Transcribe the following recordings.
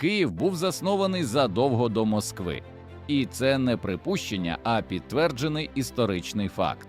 Київ був заснований задовго до Москви, і це не припущення, а підтверджений історичний факт.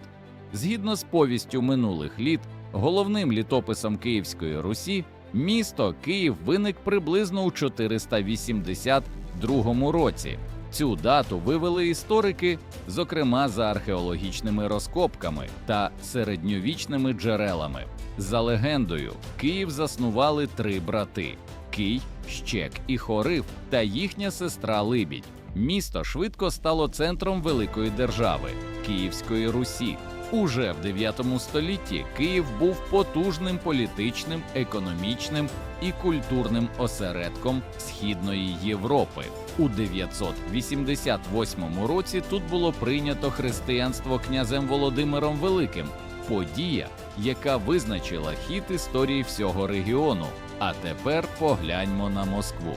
Згідно з повістю минулих літ, головним літописом Київської Русі місто Київ виник приблизно у 482 році. Цю дату вивели історики, зокрема за археологічними розкопками та середньовічними джерелами. За легендою, Київ заснували три брати: Кий, Щек і Хорив та їхня сестра Либідь. Місто швидко стало центром великої держави Київської Русі. Уже в 9 столітті Київ був потужним політичним, економічним і культурним осередком Східної Європи. У 988 році тут було прийнято християнство князем Володимиром Великим, подія, яка визначила хід історії всього регіону. А тепер погляньмо на Москву.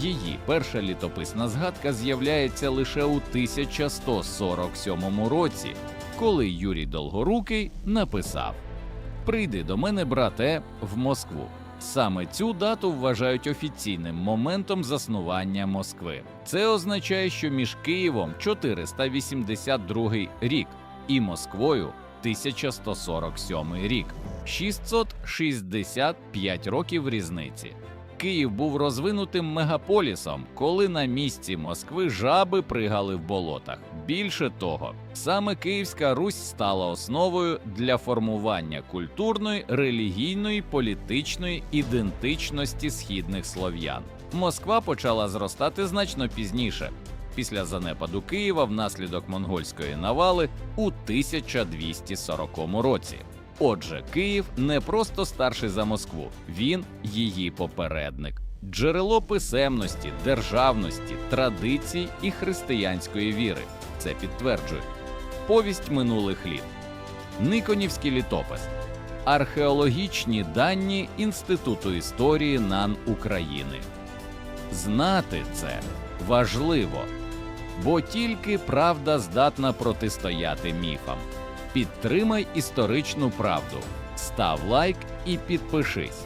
Її перша літописна згадка з'являється лише у 1147 році, коли Юрій Долгорукий написав: Прийди до мене, брате, в Москву. Саме цю дату вважають офіційним моментом заснування Москви. Це означає, що між Києвом 482 рік і Москвою 1147 рік 665 років різниці. Київ був розвинутим мегаполісом, коли на місці Москви жаби пригали в болотах. Більше того, саме Київська Русь стала основою для формування культурної, релігійної, політичної ідентичності східних слов'ян. Москва почала зростати значно пізніше, після занепаду Києва внаслідок монгольської навали у 1240 році. Отже, Київ не просто старший за Москву, він її попередник, джерело писемності, державності, традицій і християнської віри. Це підтверджує повість минулих літ, Никонівський літопис, археологічні дані Інституту історії НАН України. Знати це важливо, бо тільки правда здатна протистояти міфам. Підтримай історичну правду, став лайк і підпишись.